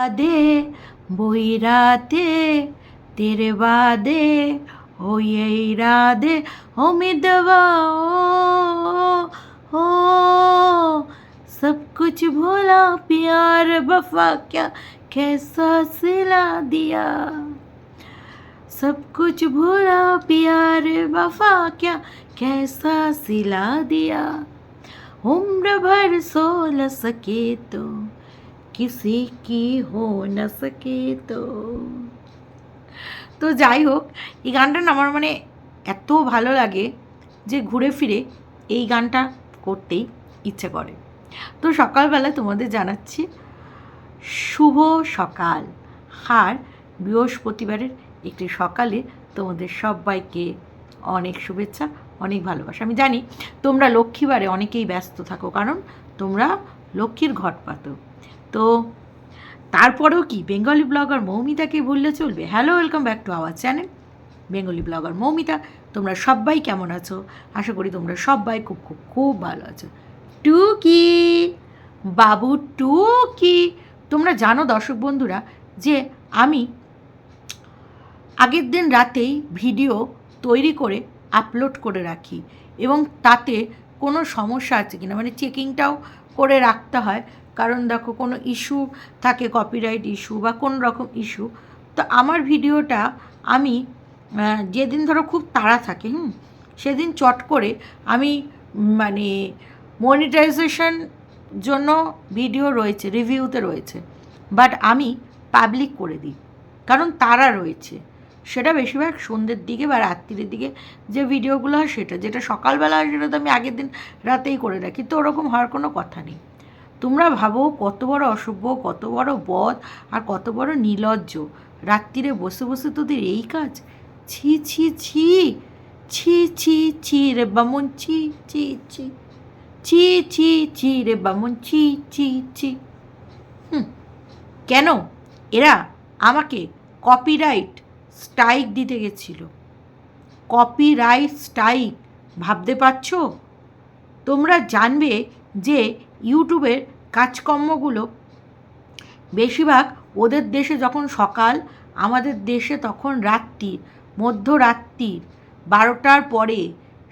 दे बोईराते तेरे वादे हो ये इरादे उम्मीद हो सब कुछ भोला प्यार बफा क्या, कैसा सिला दिया। सब कुछ भूला प्यार बफा क्या, कैसा सिला दिया। उम्र भर सो ल सके तो কিসি কি হো না সকে তো তো যাই হোক, এই গানটা আমার মানে এত ভালো লাগে যে ঘুরে ফিরে এই গানটা করতেই ইচ্ছে করে। তো সকালবেলা তোমাদের জানাচ্ছি, শুভ সকাল। আর বৃহস্পতিবারের একটি সকালে তোমাদের সবাইকে অনেক শুভেচ্ছা, অনেক ভালোবাসা। আমি জানি তোমরা লক্ষ্মীবারে অনেকেই ব্যস্ত থাকো, কারণ তোমরা লক্ষ্মীর ঘট পাতো তো তারপরেও কি? বেঙ্গলি ব্লগার মৌমিতাকে বললে চলবে। Hello welcome back to our channel Bengali blogger Moumita, তোমরা সবাই কেমন আছো? আশা করি তোমরা সবাই খুব খুব খুব ভালো আছো। টুকি, বাবু টুকি, তোমরা জানো দর্শক বন্ধুরা যে আমি আগের দিন রাতেই ভিডিও তৈরি করে আপলোড করে রাখি এবং তাতে কোনো সমস্যা আছে কিনা? মানে চেকিংটাও করে রাখতে হয়। কারণ দেখো কোনো ইস্যু থাকে কপিরাইট ইস্যু বা কোনো রকম ইস্যু তো আমার ভিডিওটা আমি যেদিন ধরো খুব তাড়া থাকে, হুম, সেদিন চট করে আমি মানে মনিটাইজেশন জন্য ভিডিও রয়েছে রিভিউতে রয়েছে বাট আমি পাবলিক করে দিই, কারণ তারা রয়েছে। সেটা বেশিরভাগ সন্ধ্যের দিকে বা রাত্রির দিকে যে ভিডিওগুলো হয় সেটা, যেটা সকালবেলা হয় সেটা তো আমি আগের দিন রাতেই করে রাখি, তো ওরকম হওয়ার কোনো কথা নেই। তোমরা ভাবো কত বড় অসভ্য, কত বড় বধ আর কত বড় নির্লজ্জ রাত্রিরে বসে বসে তোদের এই কাজ? ছি ছি ছি ছি ছি ছি রে বামন, ছি ছি ছি ছি ছি ছি রে বামন, ছি ছি ছি। হুম, কেন? এরা আমাকে কপিরাইট স্ট্রাইক দিতে গেছিল। কপিরাইট স্ট্রাইক ভাবতে পারছ? তোমরা জানবে যে ইউটিউবের কাজকর্মগুলো বেশিরভাগ ওদের দেশে যখন সকাল, আমাদের দেশে তখন রাত্রির মধ্যরাত্রির বারোটার পরে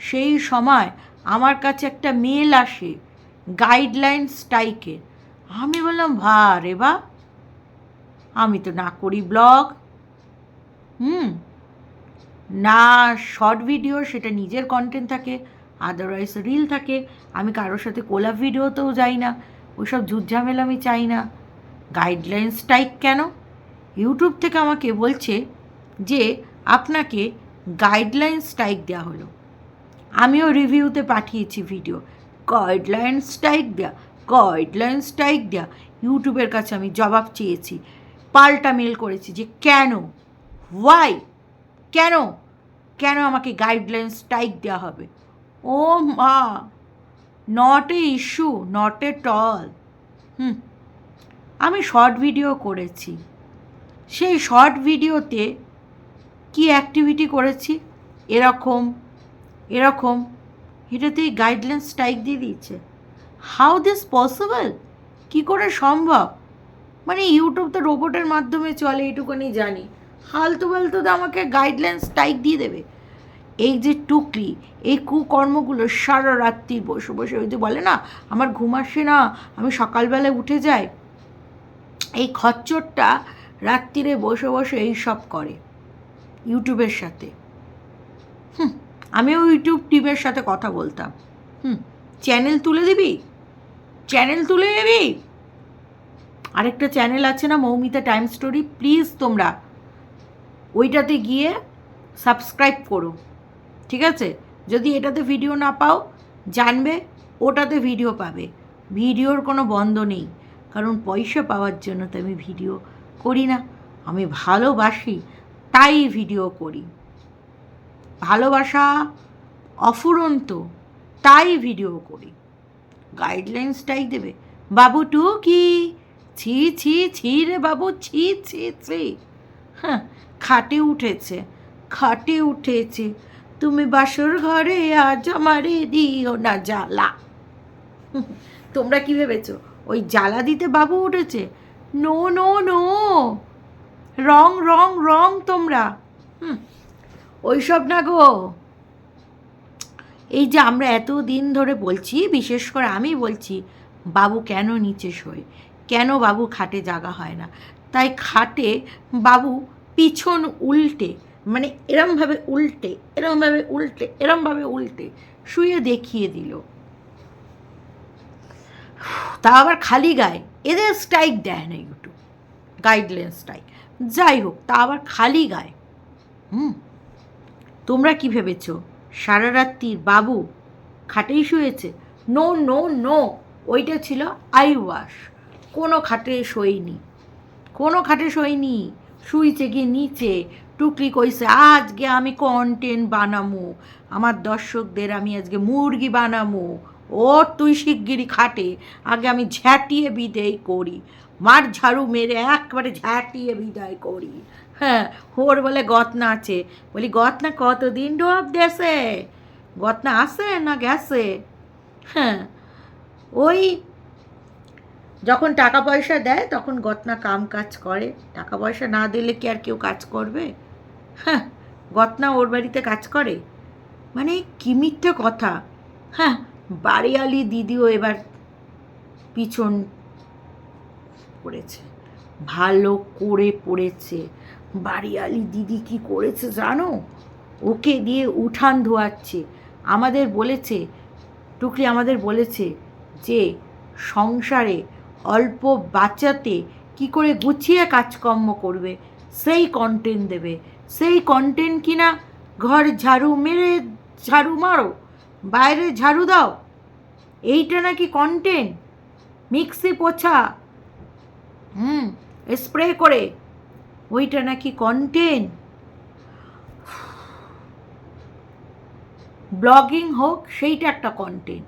সেই সময় আমার কাছে একটা মেল আসে গাইডলাইন স্ট্রাইকের আমি বললাম ভা রে বা, আমি তো না করি ব্লগ হুম, না শর্ট ভিডিও সেটা নিজের কন্টেন্ট থাকে আদারওয়াইজ রিল থাকে। আমি কারোর সাথে কোলাপ ভিডিওতেও যাই না। ওইসব ঝুটঝামেলা আমি চাই না। গাইডলাইন স্ট্রাইক কেন? ইউটিউব থেকে আমাকে বলছে যে আপনাকে গাইডলাইন স্ট্রাইক দেওয়া হলো। আমিও রিভিউতে পাঠিয়েছি ভিডিও গাইডলাইন স্ট্রাইক দেয়া গাইডলাইন স্ট্রাইক দেয়া। ইউটিউবের কাছে আমি জবাব চেয়েছি। পাল্টা মেল করেছি যে কেন? ওয়াই কেন? কেন আমাকে গাইডলাইন স্ট্রাইক দেওয়া হবে? ও মা! Not a issue not at all hmm, আমি শর্ট ভিডিও করেছি। সেই শর্ট ভিডিওতে কি অ্যাক্টিভিটি করেছি? এরকম এরকম। এটাতেই গাইডলাইন স্ট্রাইক দিয়ে দিয়েছে। হাউ দিস পসিবল কী করে সম্ভব? মানে ইউটিউব তো রোবটের মাধ্যমে চলে, এইটুকুনি জানি। হালতু তো আমাকে গাইডলাইন স্ট্রাইক দিয়ে দেবে। এই যে টুকরি, এই কুকর্মগুলো সারা রাত্রি বসে বসে ওই যে বলে না, আমার ঘুম আসে না, আমি সকালবেলায় উঠে যাই। এই খচ্চরটা রাত্রিরে বসে বসে এই সব করে, ইউটিউবের সাথে। হুম, আমিও ইউটিউব টিমের সাথে কথা বলতাম। হুম, চ্যানেল তুলে দিবি? চ্যানেল তুলে দিবি আরেকটা চ্যানেল আছে না, মৌমিতা টাইম স্টোরি, প্লিজ তোমরা। ওইটাতে গিয়ে সাবস্ক্রাইব করো। ঠিক আছে? যদি এটাতে ভিডিও না পাও, জানবে, ওটাতে ভিডিও পাবে। ভিডিওর কোনো বন্ধ নেই। কারণ পয়সা পাওয়ার জন্য তো আমি ভিডিও করি না। আমি ভালোবাসি, তাই ভিডিও করি। ভালোবাসা অফুরন্ত, তাই ভিডিও করি। গাইডলাইন্সটাই দেবে। বাবু টু কি ছি ছি ছি রে বাবু, ছি ছি ছি। হ্যাঁ খাটে উঠেছে খাটে উঠেছে। তুমি বাসর ঘরে আজ আমারে দিও না জ্বালা। তোমরা কি ভেবেছো? ওই জ্বালা দিতে বাবু উঠেছে? No no no. Wrong wrong wrong তোমরা। ওইসব না গো। এই যে আমরা এত দিন ধরে বলছি, বিশেষ করে আমি বলছি, বাবু কেন নিচে শোয়? কেন বাবু খাটে জাগা হয় না? তাই খাটে বাবু পিছন উল্টে মানে এরমভাবে উল্টে এরমভাবে উল্টে এরমভাবে উল্টে শুয়ে দেখিয়ে দিল। তা আবার খালি গায়ে। এদের স্ট্রাইক দেয় না ইউটিউব গাইডলাইন স্ট্রাইক যাই হোক, তা আবার খালি গায়ে। হুম? তোমরা কি ভেবেছো? সারা রাত্রির বাবু খাটেই শুয়েছে? নো নো নো ওইটা ছিল আই ওয়াশ কোনো খাটে শোয়নি। কোনো খাটে শোয়নি। শুইছে গিয়ে নিচে। টুকলি কইছে, আজকে আমি কন্টেন্ট বানামু। আমার দর্শকদের আমি আজকে মুরগি বানামু। ও তুই শিগগিরি খাটে। আগে আমি ঝ্যাটিয়ে বিদেয় করি। মার ঝাড়ু মেরে একবারে ঝ্যাটিয়ে বিদায় করি। হ্যাঁ ওর বলে, গতনা আছে। বলি, গতনা কতদিন ঢোক দেশে গতনা আসে না গেছে? হ্যাঁ ওই যখন টাকা পয়সা দেয়, তখন গতনা কাম কাজ করে। টাকা পয়সা না দিলে কি আর কেউ কাজ করবে? হ্যাঁ গতনা ওর বাড়িতে কাজ করে? মানে কি মিথ্যে কথা? হ্যাঁ বাড়িয়ালি দিদিও এবার পিছন পড়েছে। ভালো করে পড়েছে। বাড়িয়ালি দিদি কি করেছে জানো? ওকে দিয়ে উঠান ধোয়াচ্ছে। আমাদের বলেছে টুকলি আমাদের বলেছে যে সংসারে অল্প বাঁচাতে কি করে গুছিয়ে কাজকর্ম করবে, সেই কন্টেন্ট দেবে। সেই কন্টেন্ট কিনা? ঘর ঝাড়ু মেরে ঝাড়ু মারো, বাইরে ঝাড়ু দাও। এইটা নাকি কন্টেন্ট মিক্সি পোছা। হুম স্প্রে করে। ওইটা নাকি কন্টেন্ট ব্লগিং হোক, সেইটা একটা কন্টেন্ট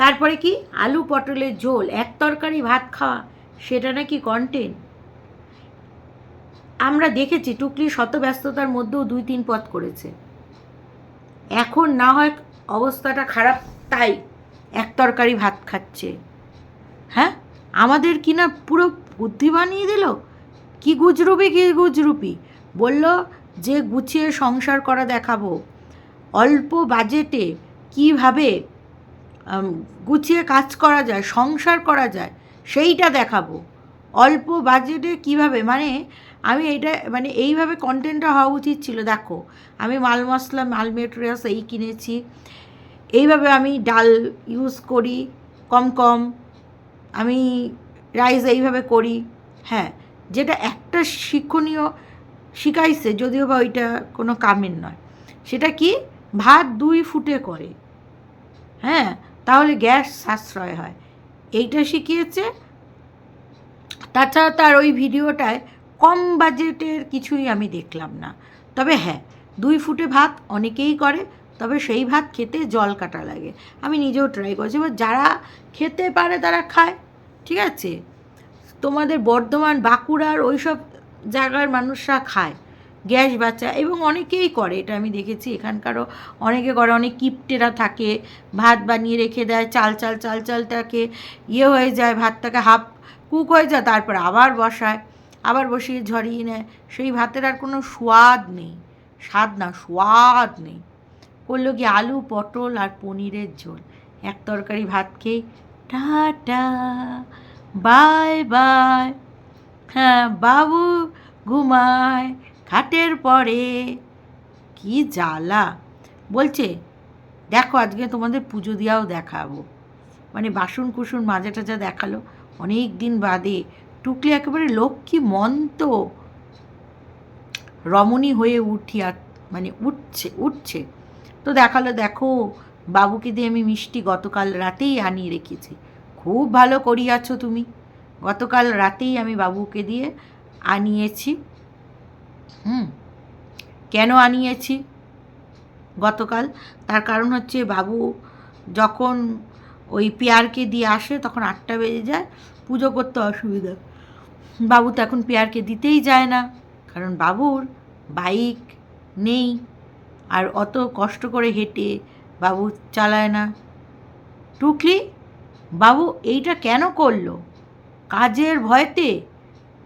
তারপরে কি? আলু পটলের ঝোল, এক তরকারি ভাত খাওয়া, সেটা নাকি কন্টেন্ট দেখেছি টুকলি শত ব্যস্ততার মধ্যেও দুই তিন পথ করেছে। এখন না হয় অবস্থাটা খারাপ, তাই এক তরকারি ভাত খাচ্ছে। হ্যাঁ? আমাদের কি না পুরো বুদ্ধি বানিয়ে দিল? কি গুজরুপি কি গুজরুপি? বলল, যে গুছিয়ে সংসার করা দেখাবো, অল্প বাজেটে কীভাবে গুছিয়ে কাজ করা যায়, সংসার করা যায়, সেইটা দেখাবো। অল্প বাজেটে কীভাবে? মানে আমি এইটা মানে এইভাবে কন্টেন্টটা হওয়া উচিত ছিল, দেখো। আমি মাল মশলা, মাল মেটেরিয়ালস এই কিনেছি। এইভাবে আমি ডাল ইউজ করি, কম কম। আমি রাইস এইভাবে করি হ্যাঁ। যেটা একটা শিক্ষণীয় শিখাইছে, যদিও বা ওইটা কোনো কামের নয়। সেটা কি? ভাত দুই ফুটে করে হ্যাঁ? তাহলে গ্যাস সাশ্রয় হয়। এইটা শিখিয়েছে। তাছাড়া তার ওই ভিডিওটায় কম বাজেটের কিছুই আমি দেখলাম না। তবে হ্যাঁ দুই ফুটে ভাত অনেকেই করে, তবে সেই ভাত খেতে জল কাটা লাগে। আমি নিজেও ট্রাই করেছি। এবার যারা খেতে পারে তারা খায়, ঠিক আছে? তোমাদের বর্ধমান, বাঁকুড়ার ওই সব জায়গার মানুষরা খায়, গ্যাস বাঁচা এবং অনেকেই করে। এটা আমি দেখেছি। এখানকারও অনেকে করে। অনেক কিপটেরা থাকে, ভাত বানিয়ে রেখে দেয়, চাল চাল চাল চালটাকে ইয়ে হয়ে যায়, ভাতটাকে হাফ কুক হয়ে যায়, তারপর আবার বসায়। আবার বসিয়ে ঝরিয়ে নেয়। সেই ভাতের আর কোনো স্বাদ নেই। স্বাদ না, স্বাদ নেই। করল কি আলু, পটল আর পনিরের ঝোল। এক তরকারি ভাত খেয়ে, টাটা, বাই বাই। হ্যাঁ বাবু ঘুমায় খাটের পরে। কি জ্বালা। বলছে, দেখো, আজকে তোমাদের পুজো দিয়াও দেখাবো। মানে বাসন কুসুন মাজা টাজা দেখাল। অনেক দিন বাদে টুকলি একেবারে লক্ষ্মী মন্ত রমণী হয়ে উঠিয়া মানে উঠছে উঠছে। তো দেখাল, দেখো, বাবুকে দিয়ে আমি মিষ্টি গতকাল রাতেই আনিয়ে রেখেছি। খুব ভালো করিয়াছো তুমি। গতকাল রাতেই আমি বাবুকে দিয়ে আনিয়েছি। হুম, কেন আনিয়েছি গতকাল? তার কারণ হচ্ছে বাবু যখন ওই পেয়ারকে দিয়ে আসে, তখন আটটা বেজে যায়, পুজো করতে অসুবিধা। বাবু তো এখন পেয়ারকে দিতেই যায় না। কারণ বাবুর বাইক নেই আর অত কষ্ট করে হেঁটে বাবু চালায় না। টুকলি, বাবু এইটা কেন করল? কাজের ভয়তে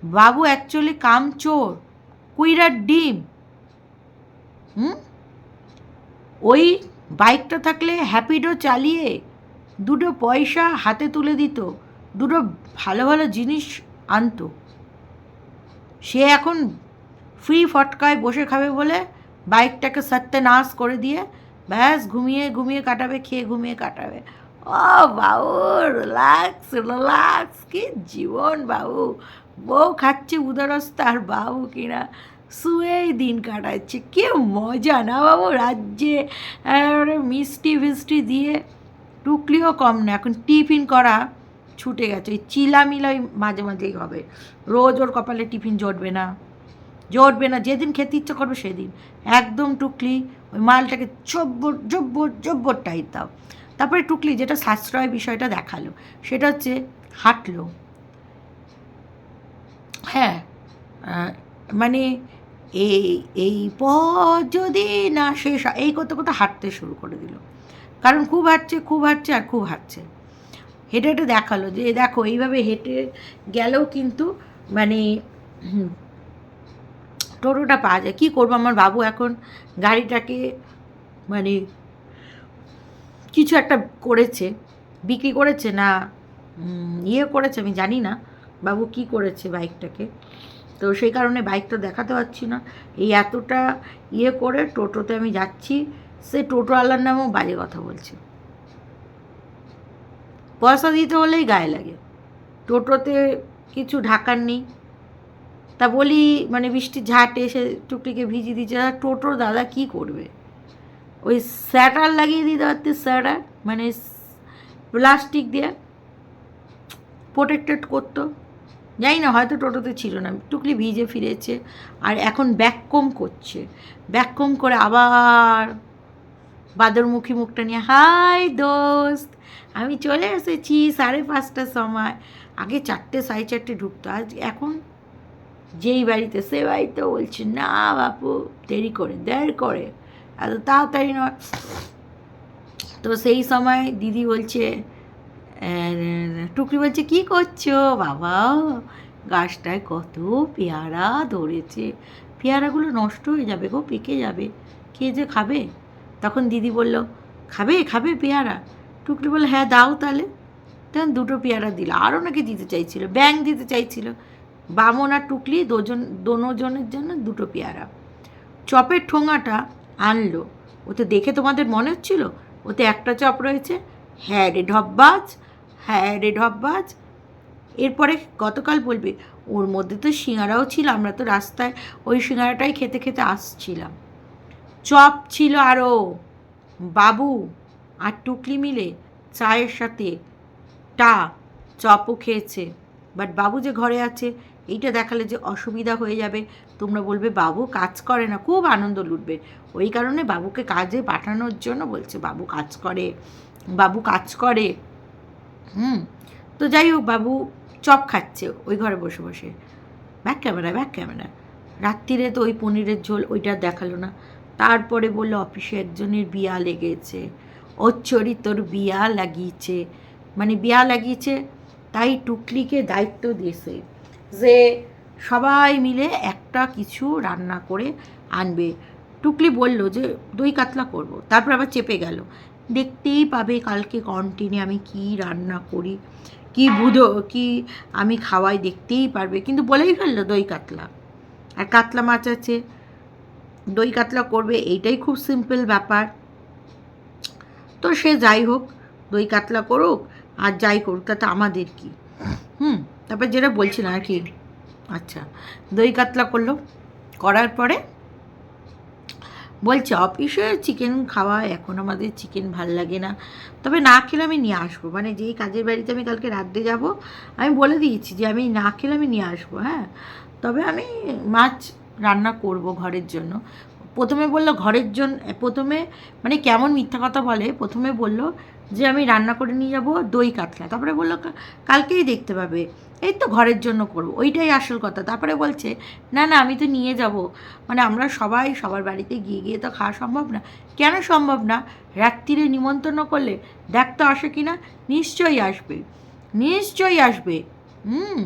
বাবু অ্যাকচুয়ালি কামচোর কুইরার ডিম। হুম? ওই বাইকটা থাকলে হ্যাপিডো চালিয়ে দুটো পয়সা হাতে তুলে দিত, দুটো ভালো ভালো জিনিস আনতো। সে এখন ফ্রি ফটকায় বসে খাবে বলে বাইকটাকে সত্যনাশ করে দিয়ে ব্যাস ঘুমিয়ে ঘুমিয়ে কাটাবে, খেয়ে ঘুমিয়ে কাটাবে। ও বাবু রিল্যাক্স রিল্যাক্স কি জীবন বাবু। বউ খাচ্ছে উদরস্ত আর বাবু কিনা শুয়েই দিন কাটাচ্ছে। কে মজা না বাবু, রাজ্যে মিষ্টি ফিষ্টি দিয়ে টুকলিও কম না। এখন টিফিন করা ছুটে গেছে। ওই চিলামিলাই মাঝে মাঝেই হবে। রোজ ওর কপালে টিফিন জটবে না। জটবে না। যেদিন খেতে ইচ্ছা করবে সেদিন। একদম টুকলি ওই মালটাকে জব্বর জব্বর জব্বর টাইট দাও। তারপরে টুকলি যেটা সাশ্রয় বিষয়টা দেখাল, সেটা হচ্ছে হাঁটলো। হ্যাঁ মানে এই এই পথ যদি না শেষ এই করতে করতে হাঁটতে শুরু করে দিল। কারণ খুব হাঁটছে খুব হাঁটছে আর খুব হাঁটছে। হেঁটে হেঁটে দেখাল যে দেখো, এইভাবে হেঁটে গেলেও কিন্তু মানে টোটোটা পাওয়া যায়। কী করব? আমার বাবু এখন গাড়িটাকে মানে কিছু একটা করেছে। বিক্রি করেছে না ইয়ে করেছে আমি জানি না। বাবু কি করেছে বাইকটাকে? তো সেই কারণে বাইকটা দেখাতে পারছি না। এই এতটা ইয়ে করে টোটোতে আমি যাচ্ছি। সে টোটোওয়ালার নামেও বাজে কথা বলছে। পয়সা দিতে হলেই গায়ে লাগে। টোটোতে কিছু ঢাকার নেই। তা বলি মানে বৃষ্টির ঝাঁটে এসে টুকটিকে ভিজিয়ে দিচ্ছে টোটোর দাদা কি করবে? ওই স্যাটার লাগিয়ে দিতে পারতে স্যাটার? মানে প্লাস্টিক দিয়ে প্রোটেক্টেড করতো। জানি না, হয়তো টোটোতে ছিল না। টুকলি ভিজে ফিরেছে, আর এখন ব্যাককম করছে। ব্যাককম করে আবার বাদরমুখী মুখটা নিয়ে, হাই দোস্ত, আমি চলে এসেছি সাড়ে পাঁচটার সময়। আগে চারটে, সাড়ে চারটে ঢুকতো। আজ এখন যেই বাড়িতে, সে বাড়িতে বলছে, না বাপু, দেরি করে দেরি করে। এত তাড়াতাড়ি নয়। তো সেই সময় দিদি বলছে টুকরি বলছে, কি করছ? বাবা, গাছটায় কত পেয়ারা ধরেছে। পেয়ারাগুলো নষ্ট হয়ে যাবে গো, পেকে যাবে। কে যে খাবে? তখন দিদি বলল, খাবে খাবে পেয়ারা? টুকরি বলল হ্যাঁ দাও তাহলে। তখন দুটো পেয়ারা দিল। আরও নাকি দিতে চাইছিল ব্যাং দিতে চাইছিল। বামন আর টুকলি দুজন দোনোজনের জন্য দুটো পেয়ারা। চপের ঠোঙাটা আনলো। ওতে দেখে তোমাদের মনে হচ্ছিল? ওতে একটা চপ রয়েছে। হ্যাঁ রে ঢব্বাজ হ্যাঁ রে ঢব্বাজ এরপরে গতকাল বলবে, ওর মধ্যে তো সিঙ্গারাও ছিল, আমরা তো রাস্তায় ওই সিঙ্গারাটাই খেতে খেতে আসছিলাম। চপ ছিল আরও বাবু আর টুকলি মিলে চায়ের সাথে টা চপও খেয়েছে। বাট বাবু যে ঘরে আছে, এইটা দেখালে যে অসুবিধা হয়ে যাবে। তোমরা বলবে, বাবু কাজ করে না, খুব আনন্দ লুটবে। ওই কারণে বাবুকে কাজে পাঠানোর জন্য বলছে, বাবু কাজ করে, বাবু কাজ করে। হুম, তো যাই হোক, বাবু চপ খাচ্ছে ওই ঘরে বসে বসে। ব্যাক ক্যামেরা ব্যাক ক্যামেরা রাত্রিরে তো ওই পনিরের ঝোল ওইটা দেখাল না। তারপরে বলল, অফিসে একজনের বিয়া লেগেছে। চরি তোর বিয়া লাগিয়েছে। মানে বিয়া লাগিয়েছে, তাই টুকলিকে দায়িত্ব দিয়েছে যে সবাই মিলে একটা কিছু রান্না করে আনবে। টুকলি বলল যে, দই কাতলা করব। তারপর আবার চেপে গেল। দেখতেই পাবে কালকে কন্টিনে আমি কি রান্না করি, কি বুধো, কি আমি খাওয়াই, দেখতেই পারবে। কিন্তু বলেই ফেলল দই কাতলা। আর কাতলা মাছ আছে দই কাতলা করবে, এইটাই খুব সিম্পল ব্যাপার। তো সে যাই হোক, দই কাতলা করুক আর যাই করুক, তাতে আমাদের কি? হুম, তারপর যেটা বলছিলাম আর কি আচ্ছা দই কাতলা করল, করার পরে বলছে, অফিসে চিকেন খাওয়া, এখন আমাদের চিকেন ভালো লাগে না। তবে না খেলে আমি নিয়ে আসব। মানে যেই কাজের বাড়িতে আমি কালকে রাত্রে যাব, আমি বলে দিয়েছি যে আমি না খেলে আমি নিয়ে আসব হ্যাঁ। তবে আমি মাছ রান্না করব ঘরের জন্য। প্রথমে বলল, ঘরের জন্য প্রথমে মানে কেমন মিথ্যা কথা বলে, প্রথমে বলল যে, আমি রান্না করে নিয়ে যাব দই কাতলা। তারপরে বলল কালকেই দেখতে পাবে। এই তো ঘরের জন্য করব। ওইটাই আসল কথা। তারপরে বলছে, না না, আমি তো নিয়ে যাব। মানে আমরা সবাই সবার বাড়িতে গিয়ে গিয়ে তো খাওয়া সম্ভব না। কেন সম্ভব না? রাত্রিরে নিমন্ত্রণ করলে দেখ তো আসে কি না নিশ্চয়ই আসবে। নিশ্চয়ই আসবে? হুম।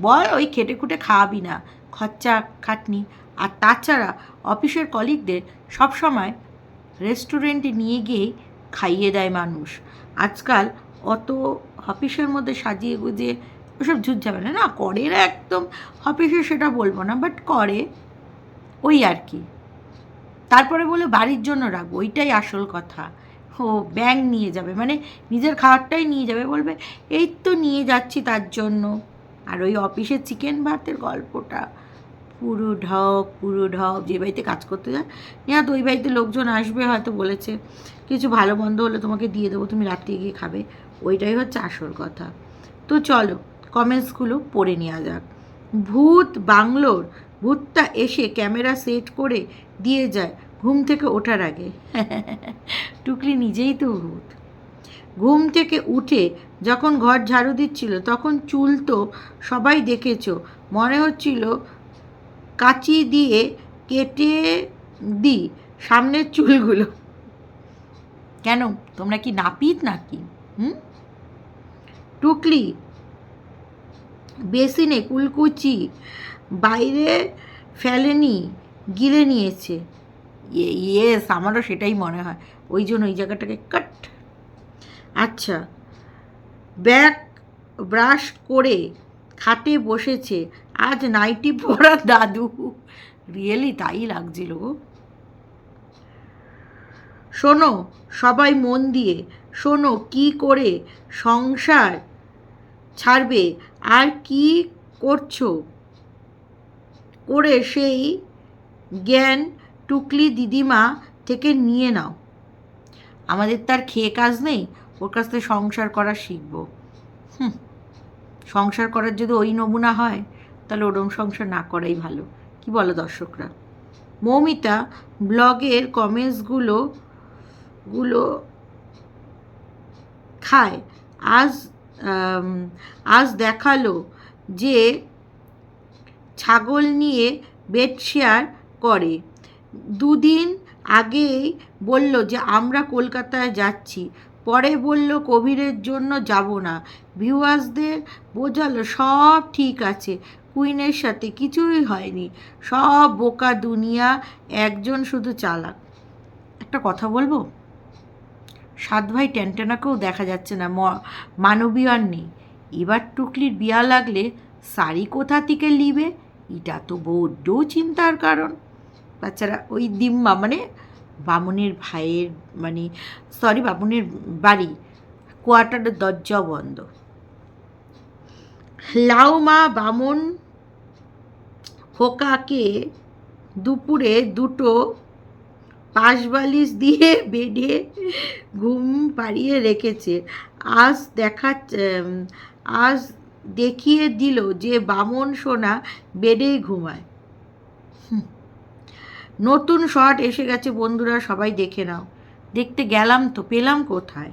বল, ওই খেটে খুটে খাওয়াবি না। খরচা খাটনি। আর তাছাড়া অফিসের কলিগদের সবসময় রেস্টুরেন্টে নিয়ে গিয়েই খাইয়ে দেয় মানুষ। আজকাল অত অফিসের মধ্যে সাজিয়ে গুজিয়ে ওসব ঝুট ঝামেলা না, করে না একদম। অফিসে সেটা বলব না বাট করে ওই আর কি। তারপরে বলে বাড়ির জন্য রাখব, ওইটাই আসল কথা। ও ব্যাং নিয়ে যাবে মানে নিজের খাবারটাই নিয়ে যাবে, বলবে, এই তো নিয়ে যাচ্ছি তার জন্য। আর ওই অফিসের চিকেন ভাতের গল্পটা। পুরো ঢপ পুরো ঢপ যে বাড়িতে কাজ করতে যায়। তো ওই বাড়িতে লোকজন আসবে হয়তো বলেছে, কিছু ভালো, মন্দ হলে তোমাকে দিয়ে দেবো, তুমি রাত্রে গিয়ে খাবে। ওইটাই হচ্ছে আসল কথা। তো চলো কমেন্টসগুলো পড়ে নেওয়া যাক। ভূত বাংলোর, ভূতটা এসে ক্যামেরা সেট করে দিয়ে যায়, ঘুম থেকে ওঠার আগে। টুকলি নিজেই তো ভূত। ঘুম থেকে উঠে যখন ঘর ঝাড়ু দিচ্ছিল, তখন চুল তো সবাই দেখেছ। মনে হচ্ছিল কাঁচি দিয়ে কেটে দিই সামনের চুলগুলো। কেন? তোমরা কি নাপিত নাকি? হুম? টুকলি, বেসিনে কুলকুচি বাইরে ফেলেনি, গিলে নিয়েছে। ইয়েস, আমারও সেটাই মনে হয়। ওই জন্য ওই জায়গাটাকে কাট আচ্ছা। ব্যাগ ব্রাশ করে খাটে বসেছে। আজ নাইটি পরা দাদু। রিয়েলি তাই লাগছিল গো। শোনো, সবাই মন দিয়ে। শোনো, কি করে সংসার ছাড়বে? আর কি করছ? করে সেই জ্ঞান টুকলি দিদিমা থেকে নিয়ে নাও। আমাদের তার খেয়ে কাজ নেই? ওর কাছ থেকে সংসার করা শিখব। হুম। সংসার করার যদি ওই নমুনা হয়, তাহলে ওরম সংসার না করাই ভালো। কি বলো দর্শকরা? মৌমিতা, ব্লগের কমেন্টসগুলো গুলো খায়। আজ আজ দেখাল যে ছাগল নিয়ে বেড শেয়ার করে। দুদিন আগেই বলল যে, আমরা কলকাতায় যাচ্ছি। পরে বলল কোভিডের জন্য যাব না। ভিউয়ার্সদের বোঝালো, সব ঠিক আছে। কুইনের সাথে কিছুই হয়নি। সব বোকা দুনিয়া, একজন শুধু চালাক। একটা কথা বলব? সাত ভাই টেনটেনাকেও দেখা যাচ্ছে না মানবীয় আর নেই। এবার টুকলির বিয়া লাগলে শাড়ি কোথা থেকে লিবে এটা তো বড্ড চিন্তার কারণ। বাচ্চারা, ওই দিম্মা মানে বামুনের ভাইয়ের মানে সরি বামুনের বাড়ি কোয়ার্টারের দরজাও বন্ধ লাউ মা বামন খোকাকে দুপুরে দুটো পাশ বালিশ দিয়ে বেডে ঘুম পাড়িয়ে রেখেছে আজ দেখা, আজ দেখিয়ে দিল যে বামন সোনা বেডেই ঘুমায়। নতুন শট এসে গেছে, বন্ধুরা, সবাই দেখে নাও। দেখতে গেলাম তো, পেলাম কোথায়?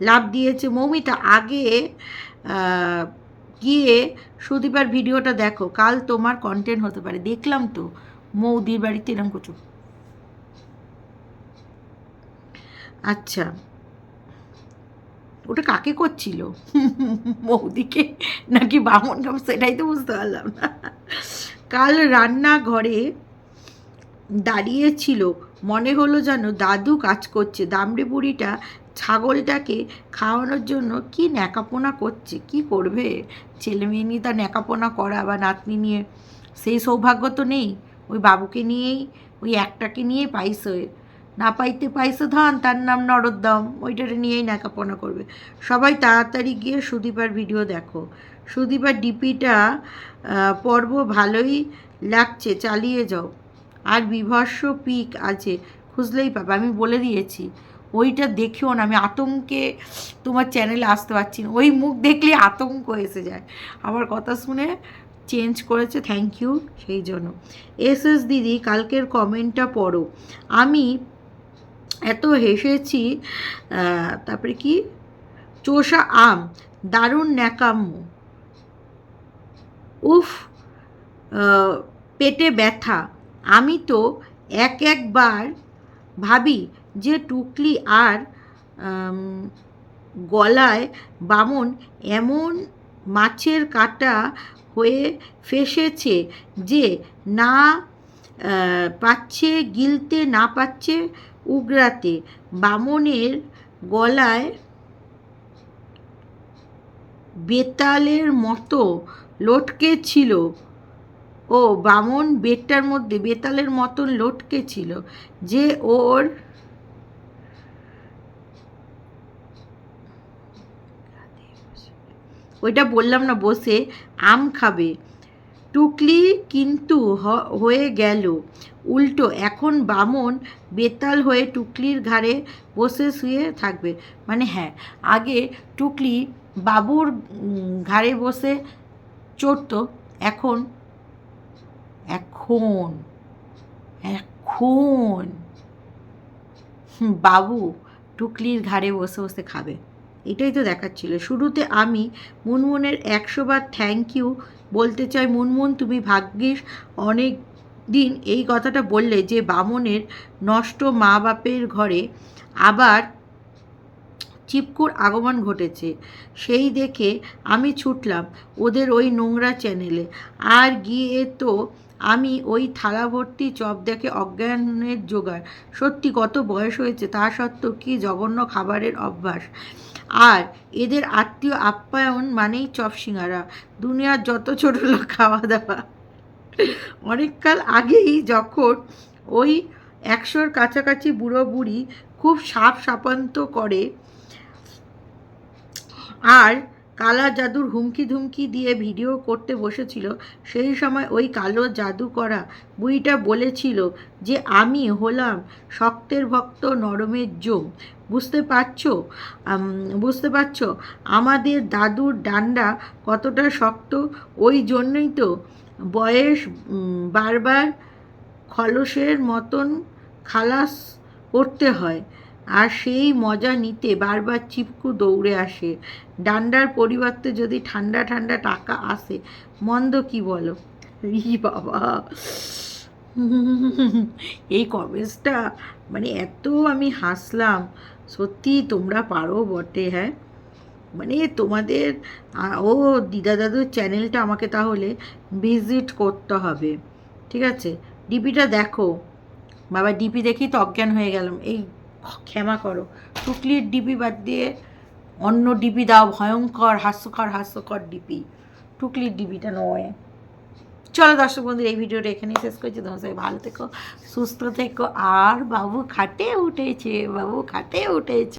লাভ দিয়েছে মৌমিতা। আগে গিয়ে সুদীপার ভিডিওটা দেখো। কাল তোমার কন্টেন্ট হতে পারে। দেখলাম তো, মৌদির বাড়িতে এরকম কিছু আচ্ছা। ওটা কাকে করছিল? মৌদিকে নাকি বামন কাপ সেটাই তো বুঝতে পারলাম না। কাল রান্নাঘরে দাঁড়িয়েছিল। মনে হলো যেন দাদু কাজ করছে। দামড়ে বুড়িটা ছাগলটাকে খাওয়ানোর জন্য কি ন্যাকাপোনা করছে? কি করবে? ছেলে মেয়ে নিয়ে তার ন্যাকাপোনা করা বা নাতনি নিয়ে? সেই সৌভাগ্য তো নেই। ওই বাবুকে নিয়েই, ওই একটাকে নিয়ে পাইছে না পাইতে পাইছে ধান, তার নাম নরদ্দম ওইটারে নিয়েই ন্যাকাপোনা করবে। সবাই তাড়াতাড়ি গিয়ে সুদীপার ভিডিও দেখো। সুদীপার ডিপিটা পর্ব ভালোই লাগছে, চালিয়ে যাও। আর বিভৎস পিক আছে, খুঁজলেই পাবে। আমি বলে দিয়েছি, ওইটা দেখেও না, আমি আতঙ্কে তোমার চ্যানেলে আসতে পারছি না। ওই মুখ দেখলে আতঙ্ক এসে যায়। আমার কথা শুনে চেঞ্জ করেছে থ্যাংক ইউ সেই জন্য। এস এস দিদি, কালকের কমেন্টটা পড়ো। আমি এত হেসেছি তারপরে কি? চোষা আম, দারুণ ন্যাকাম্য। উফ পেটে ব্যথা। আমি তো এক একবার ভাবি যে টুকলি আর গলায় বামন এমন মাছের কাটা হয়ে ফেসেছে যে না পাচ্ছে, গিলতে না পাচ্ছে উগরাতে। বামনের গলায় বেতালের মতো লটকে ছিল ও বামন বেটটার মধ্যে বেতালের মতন লটকে ছিল যে ওর ওইটা বললাম না, বসে আম খাবে। টুকলি কিন্তু হয়ে গেল। উল্টো, এখন বামন বেতাল হয়ে টুকলির ঘাড়ে বসে শুয়ে থাকবে। মানে হ্যাঁ আগে টুকলি বাবুর ঘাড়ে বসে চড়তো, এখন এখন এখন। বাবু, টুকলির ঘাড়ে বসে বসে খাবে। এটাই তো দেখাচ্ছিল। শুরুতে আমি মুনমুনের একশো বার থ্যাংক ইউ বলতে চাই, মুনমুন, তুমি ভাগ্যিস অনেক দিন এই কথাটা বললে যে বামনের নষ্ট মা বাপের ঘরে আবার চিপকুর আগমন ঘটেছে। সেই দেখে আমি ছুটলাম ওদের ওই নোংরা চ্যানেলে আর গিয়ে তো আমি ওই থালা ভর্তি চপ দেখে অজ্ঞানের জোগাড়। সত্যি কত বয়স হয়েছে, তা সত্ত্বেও কি জঘন্য খাবারের অভ্যাস। আর এদের আত্মীয় আপ্যায়ন মানেই চপ সিঙ্গারা, দুনিয়ার যত ছোট লোক খাওয়া দাওয়া। অনেককাল আগেই যখন ওই একশোর কাছাকাছি বুড়ো বুড়ি খুব সাপ সাপান্ত করে, আর কালা জাদুর হুমকি ধুমকি দিয়ে ভিডিও করতে বসেছিল, সেই সময় ওই কালো জাদু করা বুড়িটা বলেছিল যে, আমি হলাম শক্তের ভক্ত নরমের জম বুঝতে পারছ? বুঝতে পারছ? আমাদের দাদুর ডান্ডা কতটা শক্ত? ওই জন্যই তো বয়স বারবার খলসের মতন খালাস করতে হয়। আর সেই মজা নিতে বারবার চিপকু দৌড়ে আসে। ডান্ডার পরিবর্তে যদি ঠান্ডা ঠান্ডা টাকা আসে, মন্দ কি বলো? ই বাবা। এই কমেন্টসটা মানে এত আমি হাসলাম। সত্যি তোমরা পারো বটে হ্যাঁ? মানে তোমাদের ও দিদা দাদুর চ্যানেলটা আমাকে তাহলে ভিজিট করতে হবে। ঠিক আছে? ডিপিটা দেখো। বাবা, ডিপি দেখি তো অজ্ঞান হয়ে গেলাম। এই ক্ষমা করো। টুকলির ডিপি বাদ দিয়ে অন্য ডিপি দাও, ভয়ঙ্কর, হাস্যকর হাস্যকর ডিপি টুকলির ডিপিটা নয় চলো দর্শক বন্ধুরা, এই ভিডিওটা এখানেই শেষ করছি। তোমার ভালো থেকো, সুস্থ থেকো। আর বাবু খাটে উঠেছে, বাবু খাটে উঠেছে।